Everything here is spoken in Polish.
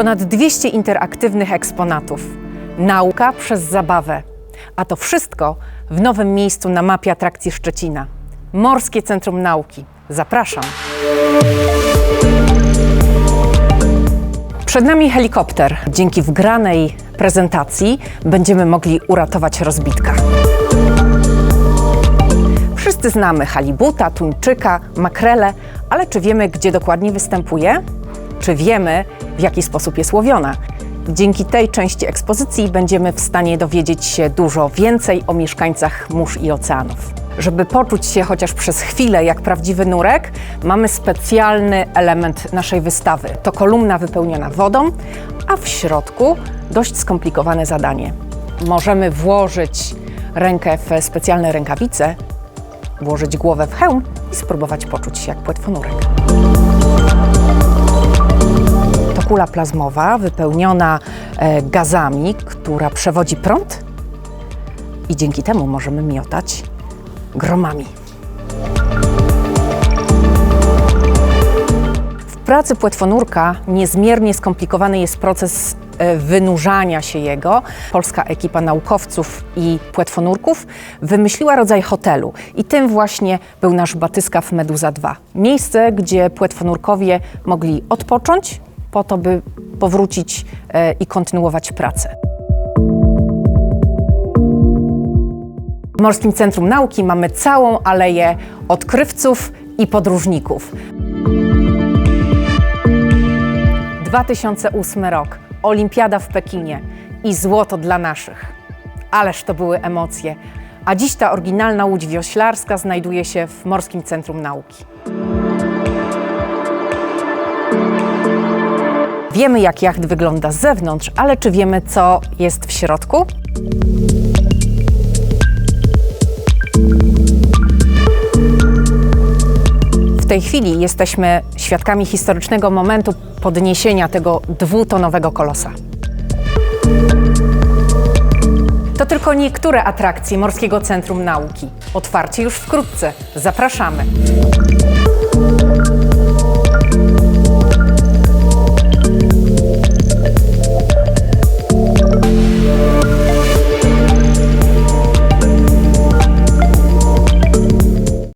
Ponad 200 interaktywnych eksponatów. Nauka przez zabawę. A to wszystko w nowym miejscu na mapie atrakcji Szczecina. Morskie Centrum Nauki. Zapraszam. Przed nami helikopter. Dzięki wgranej prezentacji będziemy mogli uratować rozbitka. Wszyscy znamy halibuta, tuńczyka, makrele, ale czy wiemy, gdzie dokładnie występuje? Czy wiemy, w jaki sposób jest łowiona? Dzięki tej części ekspozycji będziemy w stanie dowiedzieć się dużo więcej o mieszkańcach mórz i oceanów. Żeby poczuć się chociaż przez chwilę jak prawdziwy nurek, mamy specjalny element naszej wystawy. To kolumna wypełniona wodą, a w środku dość skomplikowane zadanie. Możemy włożyć rękę w specjalne rękawice, włożyć głowę w hełm i spróbować poczuć się jak płetwonurek. Kula plazmowa wypełniona e, gazami, która przewodzi prąd i dzięki temu możemy miotać gromami. W pracy płetwonurka niezmiernie skomplikowany jest proces e, wynurzania się jego. Polska ekipa naukowców i płetwonurków wymyśliła rodzaj hotelu i tym właśnie był nasz batyskaw Meduza 2. Miejsce, gdzie płetwonurkowie mogli odpocząć po to, by powrócić e, i kontynuować pracę. W Morskim Centrum Nauki mamy całą aleję odkrywców i podróżników. 2008 rok, Olimpiada w Pekinie i złoto dla naszych. Ależ to były emocje. A dziś ta oryginalna łódź wioślarska znajduje się w Morskim Centrum Nauki. Wiemy, jak jacht wygląda z zewnątrz, ale czy wiemy, co jest w środku? W tej chwili jesteśmy świadkami historycznego momentu podniesienia tego dwutonowego kolosa. To tylko niektóre atrakcje Morskiego Centrum Nauki. Otwarcie już wkrótce. Zapraszamy.